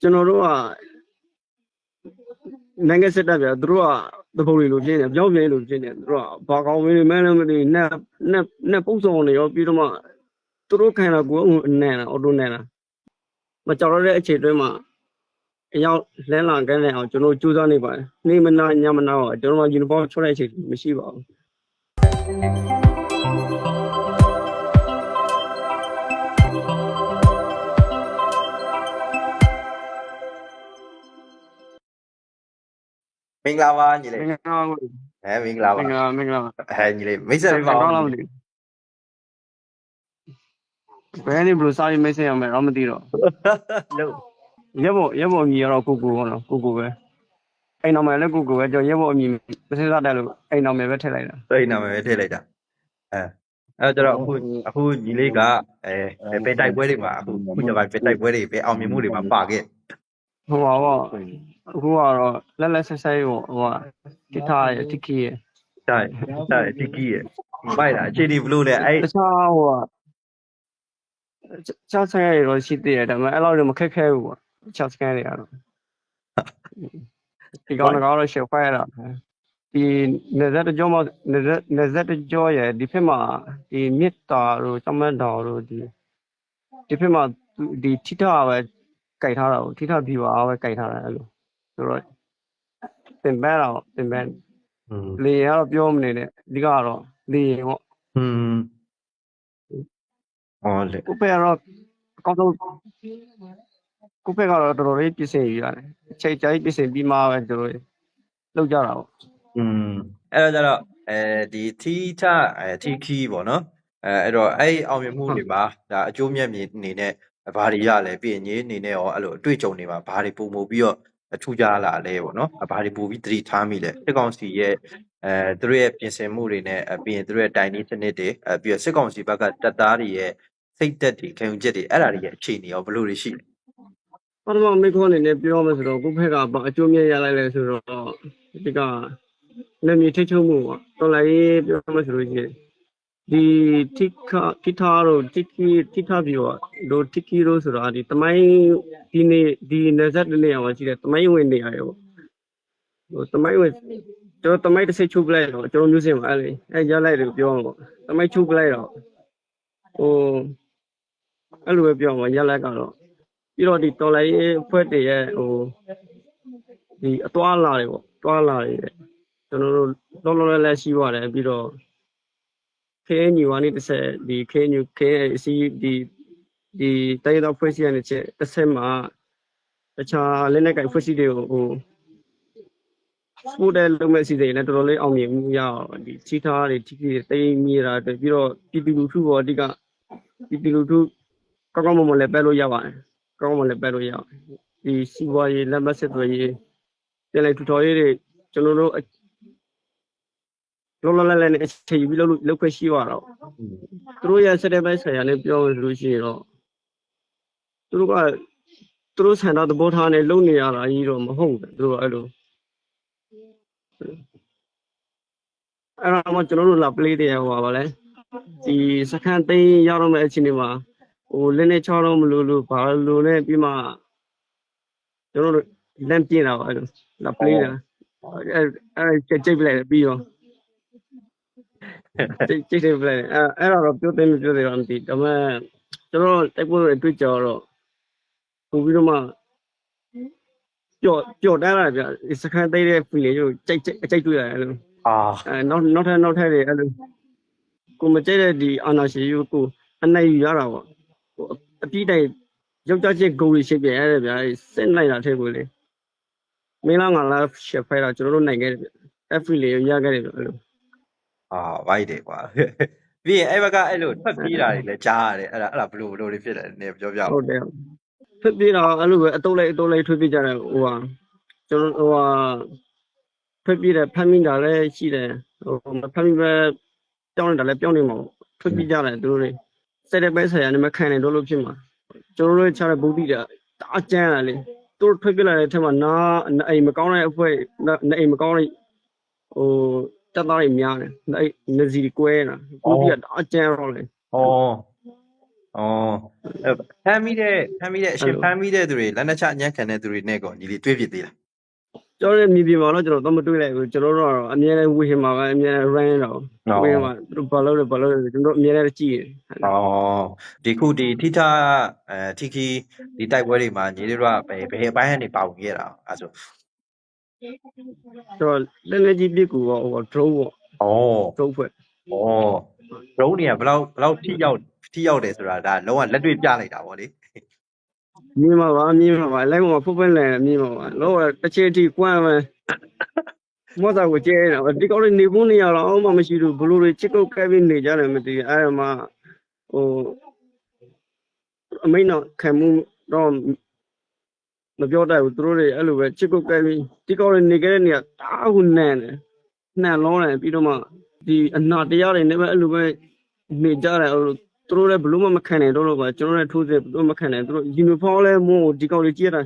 ကျွန်တော်တို့ကနိုင်ငံစစ်တပ်ပြသူတို့ကတပုံတွေလိုဖြစ်နေပြောင်းပြင်းလိုဖြစ်နေသူတို့ကဘာကောင်းမင်းမန်းလည်းမသိနက်နက်နက်ပုံစုံနေရောပြီးတော့မှသူတို့ခံတာကိုယ်အနန်အော်တိုနန်လာမကြောက်ရတဲ့အခြေအတွင်းမှာအရောက်လန်းလာကန်းနေအောင်ကျွန်တော်ကြိုးစားနေပါတယ်နေမနာညမနာတော့ကျွန်တော်ယူနီဖောင်းချွတ်တဲ့အချိန်မရှိပါဘူး မင်္ဂလာပါညီလေးမင်္ဂလာပါဟဲမင်္ဂလာမပါင်္ဂလာမင်္ဂလာဟဲညီလေးမိတ်ဆက်ပေးပါကောဦးင်းလားမသိဘူးဘယ်နေဘလို့စာရေးမိတ်ဆက်ရမယ်တော့မသိတော့လို့ရက်ဘောရက်ဘောအမည်ကတော့ကိုကိုပေါ့နော်ကိုကိုပဲအိမ်တော်မယ်လည်းကိုကိုပဲကျွန်တော်ရက်ဘောအမည်မစစားတယ်လို့အိမ်တော်မယ်ပဲထည့်လိုက်တာစိတ်နာမည်ပဲထည့်လိုက်တာအဲအဲ့တော့အခုအခုညီလေးကအဲပဲတိုက်ပွဲတွေမှာအခုခုညကပဲတိုက်ပွဲတွေပဲအောင်မြင်မှုတွေမှာပါခဲ့ဟိုပါပေါ့ အခုကတော့လက်လက်ဆက်ဆက်ပေါ့ဟိုကတိထားရတိကီရ ใช่ใช่တီကီရဲ့မိုက်တာအခြေဒီဘလို့လဲအဲ့ တခြားဟိုကချားဆိုင်ရတော့ရှိသေးတယ်ဒါပေမဲ့အဲ့လောက်တော့မခက်ခဲဘူးပေါ့ချားစကန်တွေကတော့ဒီကောင်ကတော့ရှယ်ဖိုင်ရတာဒီနေဇက်တကြောမှာနေဇက်နေဇက်တကြောရဲ့ဒီဖက်မှာဒီမြစ်တာတို့စမတ်တော်တို့ဒီဒီဖက်မှာဒီထိထားပဲကြိုက်ထားတာကိုထိထားပြီးပါပဲကြိုက်ထားတာအဲ့လို ဆိုတော့သင်ပန်းတော့သင်ပန်း อืม လေရင်ကတော့ပြောမနေနဲ့အဓိကကတော့လေရင်ပေါ့ อืมอ๋อလေ ကိုဖက်ကတော့အကောင်းဆုံးကိုဖက်ကတော့တော်တော်လေးပြင်ဆင်ယူရတယ်အချိန်ကြာကြီးပြင်ဆင်ပြီးမှပဲသူတို့လောက်ကြတာပေါ့ อืมအဲ့တော့ကျတော့အဲဒီထီထအဲထီကီပေါ့နော်အဲအဲ့တော့အဲ့အောင်မြင်မှုတွေမှာဒါအကျိုးမြတ်မြင်အနေနဲ့ဘာတွေရလဲပြင်ကြီးအနေနဲ့ရောအဲ့လိုအတွေ့အကြုံတွေမှာဘာတွေပုံမှုပြီးတော့ အထူးကြလာလဲပေါ့နော်ဘာတွေပို့ပြီးသတိထားမိလဲစစ်ကောင်စီရဲ့အဲသူတို့ရဲ့ပြင်ဆင်မှုတွေနဲ့အပြင်သူတို့ရဲ့တိုင်နီးစနစ်တွေအပြီးတော့စစ်ကောင်စီဘက်ကတပ်သားတွေရဲ့စိတ်သက်တွေခံယူချက်တွေအဲ့ဒါတွေရဲ့အခြေအနေရောဘယ်လိုတွေရှိလဲပထမမိခေါအနေနဲ့ပြောမယ်ဆိုတော့ကိုဖက်ကဘာအကျိုးမြတ်ရလိုက်လဲဆိုတော့ဒီကလက်မြေထိချုံမှုပေါ့တော်လိုက်ရေးပြောမယ်ဆိုလို့ရှိရင် ဒီတိခတိထားတို့တိကီတိထားပြီးတော့ဒိုတိကီတို့ဆိုတာဒီတမိုင်းဒီနေ့ဒီနေဆက်တနေရာမှာရှိတဲ့တမိုင်းဝင်နေရတယ်ပေါ့ဟိုတမိုင်းဝင်ကျွန်တော်တမိုင်းတစ်စိတ်ချုပ်ပလိုက်တော့ကျွန်တော်မျိုးစင်မှာအဲ့လေအဲ့ရလိုက်တယ်ပြောမှာပေါ့တမိုင်းချုပ်ပလိုက်တော့ဟိုအဲ့လိုပဲပြောမှာရလိုက်ကတော့ပြီးတော့ဒီတော်လိုက်ရေးဖွဲ့တည်းရဲ့ဟိုဒီအသွားလာတွေပေါ့သွားလာတွေတဲ့ကျွန်တော်တို့လောလောလတ်လတ်ရှိပါတယ်ပြီးတော့ KNU ကနေတစ်ဆက်ဒီ KNU KNC ဒီဒီတိုင်းတော်ဖွဲ့စည်းရတဲ့ချက်တစ်ဆက်မှာတခြားလက်နက်ကိုင်ဖွဲ့စည်းတွေကိုဟိုစပို့တဲ့လုပ်မဲ့စီစဉ်နဲ့တော်တော်လေးအောင်မြင်မှုရအောင်ဒီချီထားတွေထိထိတိမ်မြေတာအတွက်ပြီးတော့ပြည်သူလူထုပေါ်အဓိကပြည်သူလူထုကောင်းကောင်းမွန်မွန်လည်းပဲလို့ရပါတယ်ကောင်းကောင်းမွန်လည်းပဲလို့ရအောင်ဒီစီးပွားရေးလက်မဆက်သွယ်ရေးပြည်လဲထူထော်ရေးတွေကျွန်တော်တို့ လောလောလတ်လတ်နဲ့အခြေယူပြီးလုပ်လို့လုပ်ခွင့်ရှိရတော့သူတို့ရဲ့စတဲ့ပိုင်းဆိုင်ရာနဲ့ပြောလို့ဆိုလို့ရှိရင်တော့သူတို့ကသူတို့ဆန္ဒသဘောထားနဲ့လုပ်နေရတာကြီးတော့မဟုတ်ဘူးသူတို့ကအဲ့လိုအဲ့တော့မှကျွန်တော်တို့လာ play တဲ့ဟိုပါဗာလဲဒီစခန်းသိမ်းရတော့မယ့်အချိန်ဒီမှာဟိုလက်နဲ့ချောတော့မလို့လို့ဘာလို့လဲပြီးမှကျွန်တော်တို့လမ်းပြင်းတာပါအဲ့လိုလာ play တာအဲ့အဲ့ကြိတ်ကြိတ်ပလိုက်ပြီးတော့ ကြိတ်ကြိတ်တယ်ပြလိုက်အဲ့အဲ့တော့ပြောတယ်မပြောတယ်တော့မသိဒါပေမဲ့ကျွန်တော်တိုက်ပွဲတွေတွေ့ကြတော့ပို့ပြီးတော့မှပျော့ပျော့တန်းလာဗျစကန်သိတဲ့ feeling ကိုကြိတ်ကြိတ်အကြိတ်တွေ့ရတယ်အဲ့လိုအာအဲနောက်နောက်ထပ်နောက်ထပ်တွေအဲ့လိုကိုမကြိတ်တဲ့ဒီအာနာရှိကိုကိုအနိုင်ယူရတာပေါ့ဟိုအပြည့်တိုင်ယောက်ျားချင်းဂိုးတွေရှိပြရတယ်ဗျစစ်နိုင်တာထဲကိုလေမင်းလာငါလာရှက်ဖိုင်တာကျွန်တော်တို့နိုင်ခဲ့တယ်ဗျအဲ့ feeling ကိုရခဲ့တယ်ဗျအဲ့လို အာဝိုက်တယ်ကွာပြီးရင်အဲ့ဘက်ကအဲ့လိုထွက်ပြေးတာတွေလည်းကြားရတယ်အဲ့ဒါအဲ့ဒါဘလို့ဘလို့တွေဖြစ်တယ်နည်းပြောပြပါဟုတ်တယ်ဖြစ်ပြီးတော့အဲ့လိုပဲအတုံးလိုက်အတုံးလိုက်ထွေးပြကြတယ်ဟိုဟာကျွန်တော်ဟိုဟာထွက်ပြီးတယ်ဖမ်းမိတာလည်းရှိတယ်ဟိုမဖမ်းမိပဲပြောင်းနေတာလည်းပြောင်းနေမှာပေါ့ထွက်ပြီးကြတယ်သူတို့တွေစက်တဲ့ပဲဆရာနဲ့မခံနိုင်တော့လို့ဖြစ်မှာကျွန်တော်တို့ချတဲ့ဘူးတိတာအကျန်းလာလေသူတို့ထွက်ပြလာတဲ့အထက်မှာနားအိမ်မကောင်းတဲ့အဖွဲနာအိမ်မကောင်းတဲ့ဟို တက်သားတွေများတယ်အဲ့နစီကွဲတာဘူးတိကအကျန်းတော့လေဩအဲ့ဖမ်းမိတဲ့ဖမ်းမိတဲ့အရှင်ဖမ်းမိတဲ့သူတွေလက်နက်ချအညံ့ခံတဲ့သူတွေနဲ့ကောညီလေးတွေ့ဖြစ်သေးလားကျွန်တော်လည်းမြေပြင်မှာတော့ကျွန်တော်တော့မတွေ့လိုက်ဘူးကျွန်တော်တို့ကတော့အမြဲတမ်းဝေဟင်မှာပဲအမြဲတမ်း run တော့ဝေဟင်မှာသူတို့ဘာလို့လဲဘာလို့လဲကျွန်တော်တို့အမြဲတမ်းကြည့်တယ်။အော်ဒီခုဒီထိထအဲထီခီဒီတိုက်ပွဲတွေမှာညီလေးတို့ကဘယ်ဘယ်အပိုင်းကနေပါဝင်ခဲ့တာအဲဆိုကျွန် တော်လက်လက်ကြီးပြစ်ကူပေါ့ဟို drone ပေါ့။အော် drone ဖွဲ့အော် drone တွေကဘယ်လောက်ဘယ်လောက်ထိရောက်ထိရောက်တယ်ဆိုတာဒါလုံးဝလက်တွေ့ပြလိုက်တာဗောလေမြင်မှာပါမြင်မှာပါလိုက်မှာဖုတ်ဖက်လန်မြင်မှာပါလောကတစ်ချက်ထိကွမ်းမယ်မောတာကိုကျဲနေတာဒီကောက်လေးနေကုန်းနေရတော့အောင်မှမရှိဘူးဘလို့တွေချစ်ကုတ်ကဲပြီးနေကြတယ်မသိဘူးအဲ့ဒါမှဟိုအမိန်တော့ခံမှုတော့ မပြောတတ်ဘူးသူတို့တွေအဲ့လိုပဲချစ်ကုတ်ကဲပြီးဒီကောက်လေးနေကြတဲ့နေရာတားခုနန်တယ်နှံလုံးတယ်ပြီးတော့မှဒီအနာတရားတွေနဲ့ပဲအဲ့လိုပဲနေကြတယ်အဲ့လိုသူတို့လည်းဘလို့မှမခံနိုင်တော့လို့ပါကျွန်တော်လည်းထိုးစစ်ဘလို့မခံနိုင်သူတို့ယူနီဖောင်းလည်းမို့ဒီကောက်လေးကြည့်ရတာ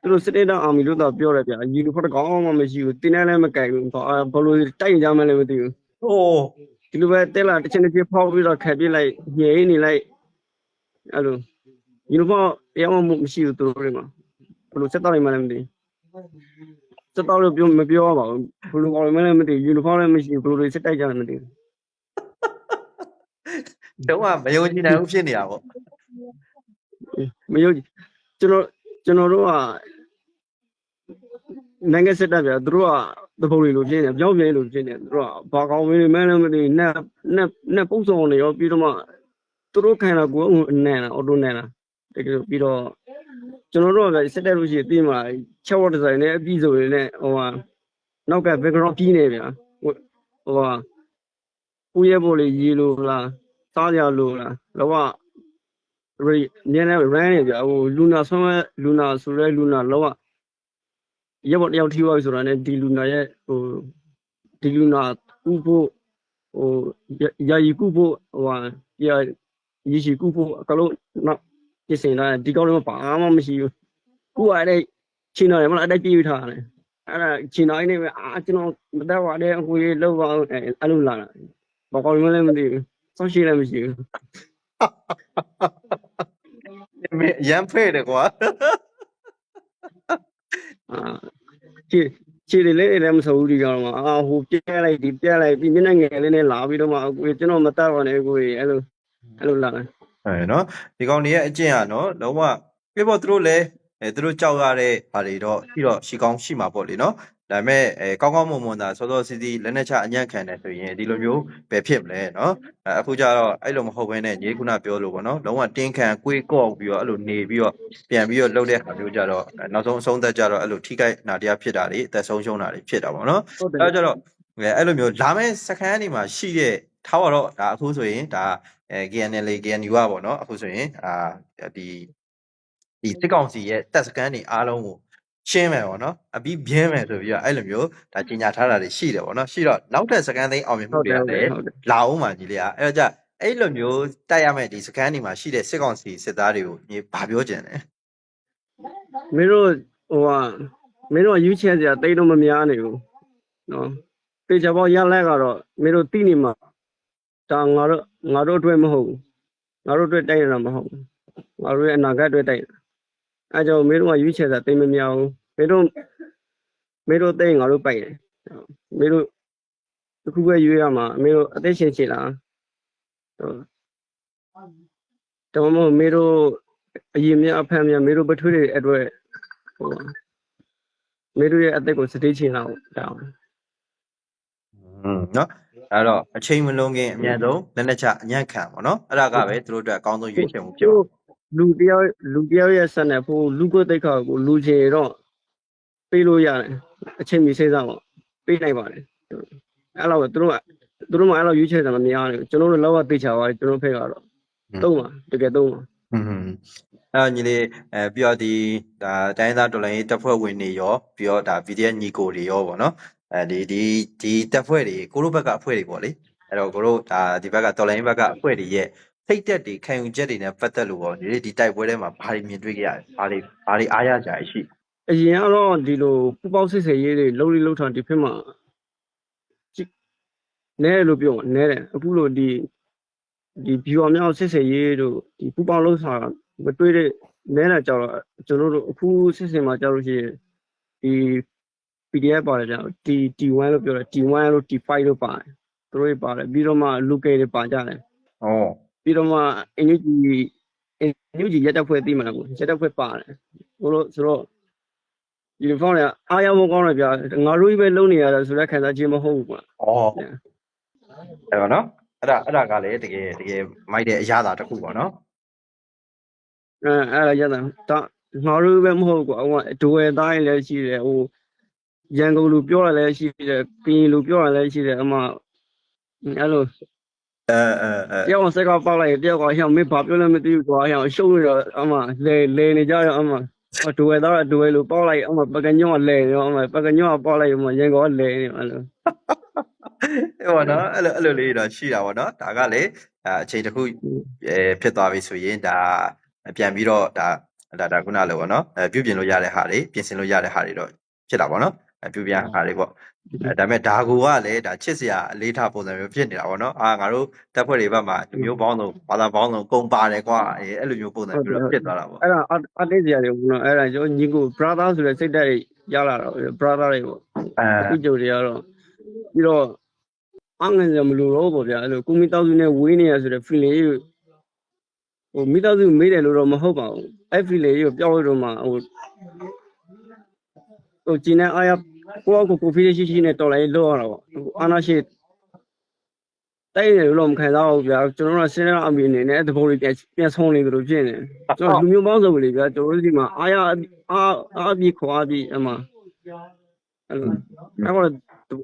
သူတို့စစ်တေးတောင်အာမီလို့တော့ပြောတယ်ဗျာယူနီဖောင်းတစ်ကောင်မှမရှိဘူးတင်းနဲ့လည်းမကြိုက်ဘူးဘာဘလို့တိုက်ကြမှလည်းမသိဘူး။အိုးဒီလိုပဲတဲလာတစ်ချက်တစ်ချက်ဖောက်ပြီးတော့ခက်ပြလိုက်ညဲနေလိုက်အဲ့လိုယူနီဖောင်းတရားမှမရှိဘူးသူတို့တွေမှာ ဘလို့စက်တော့နေမှလည်းမသိစက်တော့လို့ပြောမပြောပါဘူးဘလို့ကောင်လည်းမသိယူနီဖောင်းလည်းမရှိဘူးဘလို့တွေစစ်တိုက်ကြလည်းမသိဘူးတော့မယုံကြည်နိုင်ဘူးဖြစ်နေတာဗောမယုံကျွန်တော်ကျွန်တော်တို့ကနိုင်ငံစစ်တပ်ဗျာသူတို့ကတပုံတွေလိုဖြစ်နေပြောင်းပြင်းလိုဖြစ်နေသူတို့ကဘာကောင်းမင်းမန်းလည်းမသိနက်နက်နက်ပုံစုံနေရောပြီးတော့မှသူတို့ခံတာကိုအနန်အော်တိုနန်တာတကယ်ပြီးတော့ ကျွန်တော်တို့ကစစ်တပ်လို့ရှိရင်ပြီးမှချက်ဝတ်ဒီဇိုင်းနဲ့အပြီးဆိုရင်လည်းဟိုဟာနောက်က background ပြီးနေဗျာဟိုဟိုဟာဦးရဲပေါ်လေးရေလို့လားစားကြလို့လားလောကရီနည်းနည်း run နေကြဟိုလူနာဆွမ်းမဲ့လူနာဆိုရဲလူနာလောကရက်ပေါ်တယောက်ထိသွားပြီဆိုတာနဲ့ဒီလူနာရဲ့ဟိုဒီလူနာကုဖို့ဟိုယာယီကုဖို့ဟိုဟာယာရရှိကုဖို့အကလုံးနောက် ပြင်ဆင်လာဒီကောင်းလေးဘာမှမရှိဘူးကုရတဲ့ချင်းတော်ရမလားအတိုက်ပြေးထားတယ်အဲ့ဒါချင်းတော်နေပဲအာကျွန်တော်မတတ်ပါနဲ့အကိုကြီးလောက်ပါအဲ့လိုလာတာဘာကောင်းမှလည်းမသိဘူးစောင့်ရှိလည်းမရှိဘူးမင်းရမ်းဖဲ့တယ်ကွာအာခြေခြေတွေလေးလည်းမဆိုဘူးဒီကောင်မှာအာဟိုပြဲလိုက်ဒီပြဲလိုက်ပြီးမျက်နှာငယ်လေးနဲ့လာပြီးတော့မှအကိုကျွန်တော်မတတ်ပါနဲ့အကိုကြီးအဲ့လိုအဲ့လိုလာတယ် အဲနော်ဒီကောင်တွေရဲ့အကျင့်อ่ะနော်လုံးဝပြပေါ့သူတို့လည်းအဲသူတို့ကြောက်ရတဲ့ဟာတွေတော့ရှိတော့ရှိကောင်းရှိမှာပေါ့လေနော်ဒါပေမဲ့အဲကောင်းကောင်းမွန်မွန်သာစောစောစီးစီးလက်နဲ့ချအညံ့ခံတယ်ဆိုရင်ဒီလိုမျိုးပဲဖြစ်မလဲနော်အဲအခုကျတော့အဲ့လိုမဟုတ်ဘဲနဲ့ညီခုနပြောလို့ပေါ့နော်လုံးဝတင်းခံကွေးကော့ပြီးတော့အဲ့လိုနေပြီးတော့ပြန်ပြီးတော့လှုပ်တဲ့ဟာမျိုးကြတော့အဲနောက်ဆုံးအဆုံးသက်ကြတော့အဲ့လိုထိခိုက်နာတရားဖြစ်တာတွေအသက်ဆုံးရှုံးတာတွေဖြစ်တာပေါ့နော်ဟုတ်တယ်အဲတော့ကျတော့အဲအဲ့လိုမျိုးလာမဲ့စခန်းအနေမှာရှိတဲ့ထားပါတော့ဒါအခုဆိုရင်ဒါ အဲ KNL KNU ကပေါ့နော်အခုဆိုရင်အာဒီဒီစစ်ကောင်စီရဲ့တပ်စခန်းတွေအားလုံးကိုရှင်းမယ်ပေါ့နော်အပြီးပြင်းမယ်ဆိုပြီးတော့အဲ့လိုမျိုးဒါကြီးညာထားတာတွေရှိတယ်ပေါ့နော်ရှိတော့နောက်ထပ်စခန်းသိမ်းအောင်မြင်မှုဟုတ်တွေတယ်ကဟုတ်တယ်လည်းဟုတ်တယ်လာအောင်ပါကြီးလေအဲ့တော့ကြအဲ့လိုမျိုးတိုက်ရမယ်ဒီစခန်းတွေမှာရှိတဲ့စစ်ကောင်စီစစ်သားတွေကိုညီဘာပြောကြင်လဲမင်းတို့ဟိုဟာမင်းတို့ယူချဲစရာတိတ်တော့မများနေဘူးနော်တေချာပေါက်ရလက်ကတော့မင်းတို့တိနေမှာဒါငါတို့ ငါတို့အတွက်မဟုတ်ဘူးငါတို့အတွက်တိုက်ရတာမဟုတ်ဘူးငါတို့ရဲ့အနာဂတ်အတွက်တိုက်တာအဲကြောင့်မင်းတို့ကယူချဲစရာတိတ်မများဘူးမင်းတို့မင်းတို့တိတ်ငါတို့ပိုက်တယ်မင်းတို့တစ်ခုပဲရွေးရမှာမင်းတို့အသက်ရှင်ချင်လားဟုတ်တော့မဟုတ်မင်းတို့အရင်မြအဖမ်းမြမင်းတို့ပထွေးတွေအတွက်ဟိုမင်းတို့ရဲ့အသက်ကိုစတေးချင်လောက်ဒါ อืมเนาะ အဲ့တော့အချိန်မလုံးခင်အမြန်ဆုံးလက်နဲ့ချအညံ့ခံပေါ့နော်အဲ့ဒါကပဲသူတို့အတွက်အကောင်းဆုံးရွေးချယ်မှုဖြစ်ပါလူတယောက်လူတယောက်ရဲ့ဆက်နဲ့ဖို့လူကိုတိတ်ခါကိုလူချင်တော့ပေးလို့ရတယ်အချိန်မီစိတ်စားပေါ့ပေးနိုင်ပါတယ်အဲ့လိုပဲသူတို့ကသူတို့မှအဲ့လိုရွေးချယ်တာမများဘူးကျွန်တော်တို့လောက်ကသိချပါပါတယ်ကျွန်တော်ဖက်ကတော့သုံးပါတကယ်သုံးပါอืมအဲ့တော့ညီလေးအဲပြီးတော့ဒီဒါတိုင်းသားတော်လိုင်းရေးတပ်ဖွဲ့ဝင်တွေရောပြီးတော့ဒါ VDF ညီကိုတွေရောပေါ့နော် အဲဒီဒီဒီတပ်ဖွဲ့တွေကိုတို့ဘက်ကအဖွဲ့တွေပေါ့လေအဲ့တော့ကိုတို့ဒါဒီဘက်ကတော်လိုင်းရေးဘက်ကအဖွဲ့တွေရဲ့စိတ်သက်တွေခံယူချက်တွေနဲ့ပတ်သက်လို့ပေါ့ညီလေးဒီတိုက်ပွဲထဲမှာဘာတွေမြင်တွေ့ကြရလဲဘာတွေဘာတွေအားရကြရရှိအရင်ကတော့ဒီလိုပူပေါက်စစ်စေးရေးတွေလုံးလေးလုံးထောင်ဒီဖက်မှာနဲလို့ပြောနဲတယ်အခုလို့ဒီဒီ viewer များကိုစစ်စေးရေးတို့ဒီပူပေါင်းလို့ဆိုတာမတွေးတဲ့နဲတာကြောက်တော့ကျွန်တော်တို့အခုစစ်စင်မှာကြောက်လို့ရှိရင်ဒီ PDF ပါတယ်ကြောက် T T1 လို့ပြောတယ် T1 လို့ T5 လို့ပါတယ်သူတို့တွေပါတယ်ပြီးတော့မှ local တွေပါကြတယ်ဩပြီးတော့မှ energy energy ရက်တက်ဖွဲ့သိမှာကိုရက်တက်ဖွဲ့ပါတယ်ဟိုလိုဆိုတော့ uniform ကအားရမကောင်းတယ်ဗျာငါတို့ကြီးပဲလုံနေရတယ်ဆိုတော့ခံစားခြင်းမဟုတ်ဘူးကွာဩအဲ့တော့နော်အဲ့ဒါအဲ့ဒါကလည်းတကယ်တကယ်မိုက်တဲ့အရာသာတစ်ခုပေါ့နော်အဲအဲ့ဒါရတာဒါငါတို့ပဲမဟုတ်ဘူးကွာဟိုကဒိုဝဲသားရင်လည်းရှိတယ်ဟို ရန်ကုန်လူပြောရလည်းရှိတယ်ကရင်လူပြောရလည်းရှိတယ်အမအဲ့လိုအဲအဲအဲတယောက်ကစက်ကပေါက်လိုက်တယောက်ကဟောင်းမင်းဘာပြောလဲမသိဘူးကွာဟောင်းရှုံးနေတော့အမလေလေနေကြတော့အမဒိုဝဲသားဒိုဝဲလူပေါက်လိုက်အမပကညောကလဲရောအမပကညောကပေါက်လိုက်အမရန်ကုန်ကလဲနေအဲ့လိုအဲ့ပေါ့နော်အဲ့လိုအဲ့လိုလေးတော့ရှိတာပေါ့နော်ဒါကလေဒါအချိန်တစ်ခုအဲဖြစ်သွားပြီဆိုရင်ဒါပြန်ပြီးတော့ဒါဒါဒါခုနလိုပေါ့နော်အဲပြုပြင်လို့ရတဲ့ဟာတွေပြင်ဆင်လို့ရတဲ့ဟာတွေတော့ဖြစ်တာပေါ့နော် အဲပြုပြင်ဟာတွေပေါ့အဲဒါပေမဲ့ဒါကိုကလည်းဒါချစ်စရာအလေးထားပုံစံမျိုးဖြစ်နေတာပေါ့နော်အာငါတို့တက်ဖွဲ့တွေဘက်မှာလူမျိုးပေါင်းစုံဘာသာပေါင်းစုံကုန်ပါတယ်ကွာအဲအဲ့လိုမျိုးပုံစံမျိုးတော့ဖြစ်သွားတာပေါ့အဲ့ဒါအတိတ်စရာတွေဘူးနော်အဲ့ဒါကျွန်တော်ညီကို brother ဆိုတဲ့စိတ်ဓာတ်တွေရလာတော့ brother တွေပေါ့အဲအခုကြုံတွေကတော့ပြီးတော့အငငယ်မလို့တော့ပေါ့ဗျာအဲ့လိုကိုမိသားစုနဲ့ဝေးနေရဆိုတဲ့ feeling ကြီးကိုဟိုမိသားစုမေးတယ်လို့တော့မဟုတ်ပါဘူးအဲ့ feeling ကြီးကိုပြောက်လို့တော့မှဟိုဟိုကျင်းနေအားရ ကိုယ့်အကိုကိုဖီးရှိရှိနဲ့တော်လိုက်လို့ရတော့ဟိုအာနာရှိတိုက်နေလို့တော့မခံစားဘူးဗျာကျွန်တော်တို့ကစဉ်းစားအမိအနေနဲ့သဘောလေးပြန်ပြန်ဆုံးနေကြလို့ဖြစ်နေကျွန်တော်လူမျိုးပေါင်းစုံလေဗျာကျွန်တော်တို့ဒီမှာအားရအားအားပြီးခေါ်အားပြီးအမှအဲ့လိုအဲ့တော့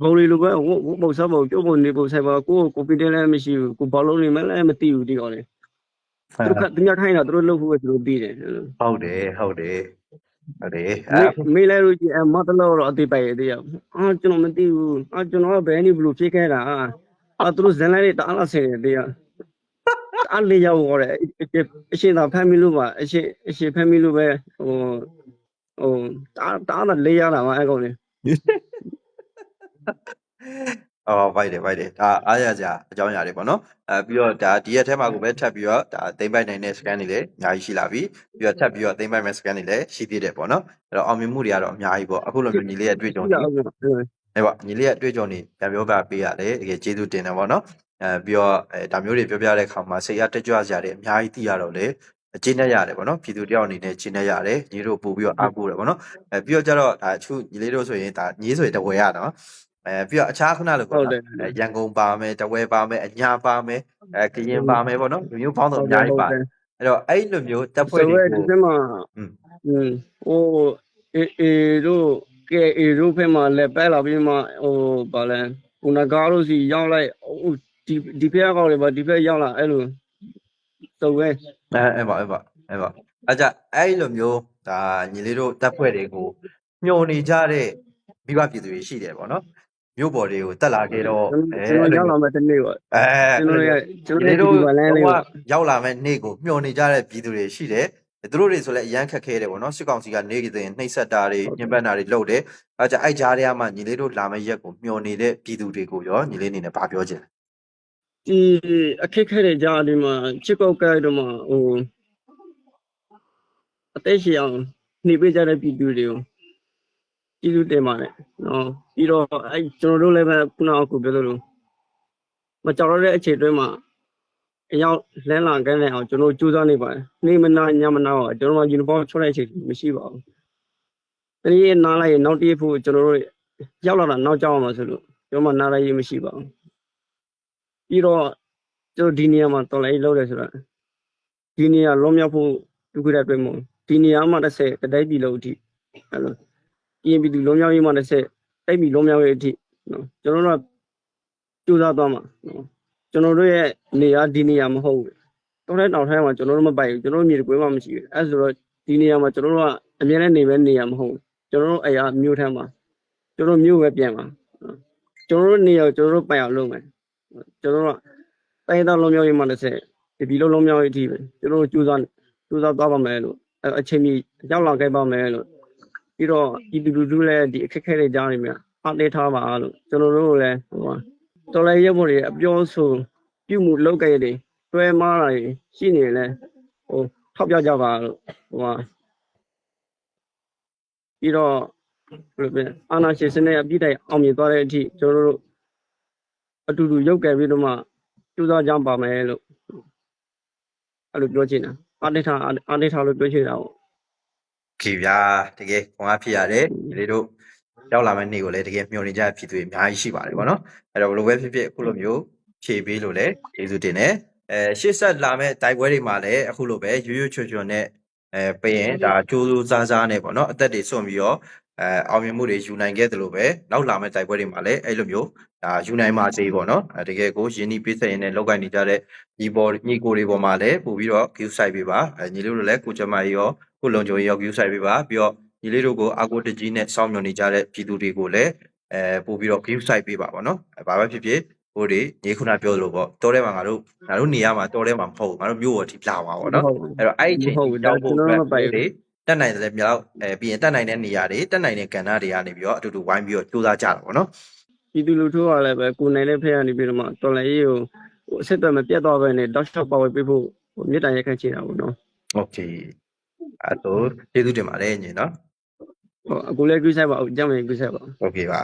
ဘုံလေးလိုပဲဝဝပုံစားပုံပြုတ်ပုံနေပုံဆိုင်ပါကိုကိုပီတယ်လည်းမရှိဘူးကိုဘောလုံးနေမလည်းမသိဘူးဒီကောင်လေသူကသူများခိုင်းတာသူတို့လုပ်ဖို့ပဲသူတို့ပြီးတယ်ဟုတ်တယ်ဟုတ်တယ် ဟုတ်တယ်အဲမေးလိုက်လို့ကြီးအမတလို့တော့အသေးပိုက်ရသေးရအာကျွန်တော်မသိဘူးအာကျွန်တော်ကဘယ်နေဘလို့ဖြစ်ခဲ့တာအာသူတို့ဇန်လိုက်တာအလားဆင်တယ်တရားအားလေးရောက်တော့တယ်အရှင်သာဖမ်းမိလို့ပါအရှင်အရှင်ဖမ်းမိလို့ပဲဟိုဟိုတာတာလေးရတာပါအဲ့ကောင်လေ အော်ဗိုက်တယ်ဗိုက်တယ်ဒါအားရကြအကြောင်းအရာတွေပေါ့နော်အဲပြီးတော့ဒါဒီရက်ထဲမှာကိုပဲထပ်ပြီးတော့ဒါသိမ့်ပိုက်နိုင်တဲ့ scan တွေလည်းအများကြီးရှိလာပြီပြီးတော့ထပ်ပြီးတော့သိမ့်ပိုက်မဲ့ scan တွေလည်းရှိသေးတယ်ပေါ့နော်အဲ့တော့အောင်မြင်မှုတွေကတော့အများကြီးပေါ့အခုလိုမျိုးညီလေးရဲ့အတွေ့အကြုံတွေဟုတ်ကဲ့အဲ့ပေါ့ညီလေးရဲ့အတွေ့အကြုံတွေပြန်ပြောပြပေးရတယ်တကယ်ကျေးဇူးတင်တယ်ပေါ့နော်အဲပြီးတော့အဲဒါမျိုးတွေပြောပြတဲ့အခါမှာစိတ်အားတက်ကြွစရာတွေအများကြီးသိရတော့လေအကျဉ်းနဲ့ရတယ်ပေါ့နော်ပြည်သူတယောက်အနေနဲ့ကျဉ်းနဲ့ရတယ်ညီတို့ပို့ပြီးတော့အားကိုးတယ်ပေါ့နော်အဲပြီးတော့ကျတော့ဒါအချူညီလေးတို့ဆိုရင်ဒါညီဆိုရင်တဝဲရနော် အဲပြီးတော့အခြားခုနလိုပေါ့ရန်ကုန်ပါမယ်တဝဲပါမယ်အညာပါမယ်အဲကရင်ပါမယ်ပေါ့နော်မျိုးပေါင်းစုံအများကြီးပါအဲ့တော့အဲ့လိုမျိုးတပ်ဖွဲ့တွေကိုဒီမှာอืมဟိုအေအေတို့ကဲအေတို့ဖက်မှာလည်းပဲလာပြီးမှဟိုဘာလဲဦးနဂါတို့စီရောက်လိုက်ဒီဒီဖက်ကောက်လေပါဒီဖက်ရောက်လာအဲ့လိုတုံပဲအဲအဲ့ပါအဲ့ပါအဲ့ပါအဲ့ကြအဲ့လိုမျိုးဒါညီလေးတို့တပ်ဖွဲ့တွေကိုညှို့နေကြတဲ့မိဘပြည်သူတွေရှိတယ်ပေါ့နော် မြို့ပေါ်တွေကိုတက်လာခဲ့တော့အဲကျွန်တော်ရောက်လာမဲ့တနေ့ပေါ့အဲကျွန်တော်ရဲ့ကျွန်ညီတော်လေးရဲ့တို့ဒီဗလန်းလေးဟိုပေါ့ကရောက်လာမဲ့နေ့ကိုမျှော်နေကြတဲ့ပြည်သူတွေရှိတယ်သူတို့တွေဆိုလည်းအရန်ခက်ခဲတယ်ပေါ့နော်စစ်ကောင်စီကနေစဉ်နှိပ်စက်တာတွေညှဉ်းပန်းတာတွေလုပ်တယ်အဲကြအဲ့ကြားထဲမှာညီလေးတို့လာမဲ့ရက်ကိုမျှော်နေတဲ့ပြည်သူတွေကိုရောညီလေးအနေနဲ့ဗာပြောချင်ဒီအခက်ခဲတဲ့ကြားဒီမှာချစ်ကောက်ကဲတော့မှဟိုအသက်ရှင်အောင်နေပေးကြတဲ့ပြည်သူတွေကို ပြည်သူတင်ပါတယ်နော်ပြီးတော့အဲကျွန်တော်တို့လည်းပဲခုနကအခုပြောသလိုမကြောက်ရတဲ့အခြေအတွင်းမှာအရောက်လန်းလာကန်းနေအောင်ကျွန်တော်ကြိုးစားနေပါတယ်နေမနာညမနာတော့ကျွန်တော်ကယူနီဖောင်းချွတ်တဲ့အချိန်မရှိပါဘူးတနည်းနားလိုက်ရင်နောက်တည့်ဖို့ကျွန်တော်တို့ရောက်လာတာနောက်ကြောက်အောင်လို့ဆိုလို့ကျွန်တော်မှနားလိုက်ရင်မရှိပါဘူးပြီးတော့ကျွန်တော်ဒီနေရာမှာတော်လိုက်လောက်တယ်ဆိုတာဒီနေရာလုံးမြောက်ဖို့ဒုက္ခတဲ့အတွက်မို့ဒီနေရာမှာတစ်ဆက်တတိုက်ပြည်လုံးအထိအဲ့လို ပြင်ပြည်သူလုံးမြောက်ရေးမှာတစ်ဆက်တိုက်ပြည်လုံးမြောက်ရေးအထိနော်ကျွန်တော်တို့ကကြိုးစားသွားမှာနော်ကျွန်တော်တို့ရဲ့နေရာဒီနေရာမဟုတ်ဘူးတော်တဲ့တောင်ထဲမှာကျွန်တော်တို့မပိုက်ဘူးကျွန်တော်တို့မြေကွင်းမှာမရှိဘူးအဲ့ဆိုတော့ဒီနေရာမှာကျွန်တော်တို့ကအမြဲတမ်းနေပဲနေရာမဟုတ်ဘူးကျွန်တော်တို့အရာမြို့ထဲမှာကျွန်တော်မြို့ပဲပြန်မှာနော်ကျွန်တော်တို့နေရာကိုကျွန်တော်တို့ပိုင်အောင်လုပ်မယ်ကျွန်တော်တို့ကတိုင်းသားလုံးမြောက်ရေးမှတစ်ဆက်ဒီပြည်လုံးလုံးမြောက်ရေးအထိပဲကျွန်တော်တို့ကြိုးစားကြိုးစားသွားပါမယ်လို့အဲအချိန်ကြီးရောက်လာခဲ့ပါမယ်လို့ ပြီးတော့ဒီလူလူလူလည်းဒီအခက်ခဲတွေကြားနေမြအားလေးထားပါလို့ကျွန်တော်တို့လည်းဟိုတော်လည်းရုပ်ပေါ်တွေအပြောဆိုပြုမှုလောက်ကရည်တွေတွဲမားတာတွေရှိနေရင်လည်းဟိုထောက်ပြကြပါလို့ဟိုဟာပြီးတော့ဘယ်လိုပြန်အာနာရှင်စနစ်အပြည့်တိုင်အောင်မြင်သွားတဲ့အထိကျွန်တော်တို့အတူတူရုပ်ကယ်ပြီးတော့မှကြိုးစားကြပါမယ်လို့အဲ့လိုပြောချင်တာအာတိထားအာတိထားလို့ပြောချင်တာပေါ့ ကေဗျာတကယ်ခွန်အားဖြစ်ရတယ်ဒီလေးတို့ရောက်လာမယ့်နေ့ကိုလည်းတကယ်မျှော်လင့်ကြဖြစ်သူအများကြီးရှိပါတယ်ဗောနော်အဲ့တော့ဘလိုပဲဖြစ်ဖြစ်အခုလိုမျိုးဖြည့်ပေးလို့လည်းကျေးဇူးတင်တယ်အဲရှေ့ဆက်လာမယ့်တိုက်ပွဲတွေမှာလည်းအခုလိုပဲရိုးရိုးချွတ်ချွတ်နဲ့အဲပရင်ဒါကြိုးစိုးစားစားနဲ့ပေါ့နော်အသက်တွေစွန့်ပြီးတော့ အဲအောင်မြင်မှုတွေယူနိုင်ခဲ့တယ်လို့ပဲနောက်လာမယ့်တိုက်ပွဲတွေမှာလည်းအဲ့လိုမျိုးဒါယူနိုင်ပါစေဗောနော်အဲတကယ်ကိုယင်းဤပိဆက်ရင်နဲ့လောက်ကိုင်းနေကြတဲ့ညီပေါ်ညီကိုတွေပေါ်မှာလည်းပို့ပြီးတော့ view site ပေးပါအဲညီလေးတို့လည်းကိုကျမကြီးရောကိုလုံချုံကြီးရောက် view site ပေးပါပြီးတော့ညီလေးတို့ကိုအာကိုတကြီးနဲ့စောင့်မျှော်နေကြတဲ့ပြည်သူတွေကိုလည်းအဲပို့ပြီးတော့ view site ပေးပါဗောနော်အဲဘာပဲဖြစ်ဖြစ်ဟိုတွေညီခုနပြောသလိုပေါ့တောထဲမှာငါတို့ငါတို့နေရမှာတောထဲမှာမဟုတ်ဘူးငါတို့မြို့ပေါ်ထိလာပါဗောနော်ဟုတ်ဘူးအဲ့တော့အဲ့ဒီအချိန်မဟုတ်ဘူးကြောက်ဖို့ဒါအတွက်ကျွန် တော်တို့မပိုက်ဘူး တွေတက်နိုင်တယ်မြောက်အဲပြီးရင်တက်နိုင်တဲ့နေရာတွေတက်နိုင်တဲ့ကဏ္ဍတွေကနေပြီးတော့အတူတူဝိုင်းပြီးတော့စူးစမ်းကြတာဗောနော် ပြည်သူလူထုကလည်းပဲကိုယ်နိုင်တဲ့ဖက်ကနေပြီးတော့မှတော်လည်းရေးကိုဟိုအဆက်အသွယ်မပြတ်သွားပဲနဲ့တောက်လျှောက်ပါဝယ်ပေးဖို့ဟိုမြေတ္တားရက်ခတ်ချင်တာပေါ့နော် โอเคအဲ့တော့ကျေးဇူးတင်ပါတယ်ညီနော် ဟိုအခုလည်းကူးဆိုင်ပါဦးကြမ်းမယ်ကူးဆိုင်ပါ โอเคပါ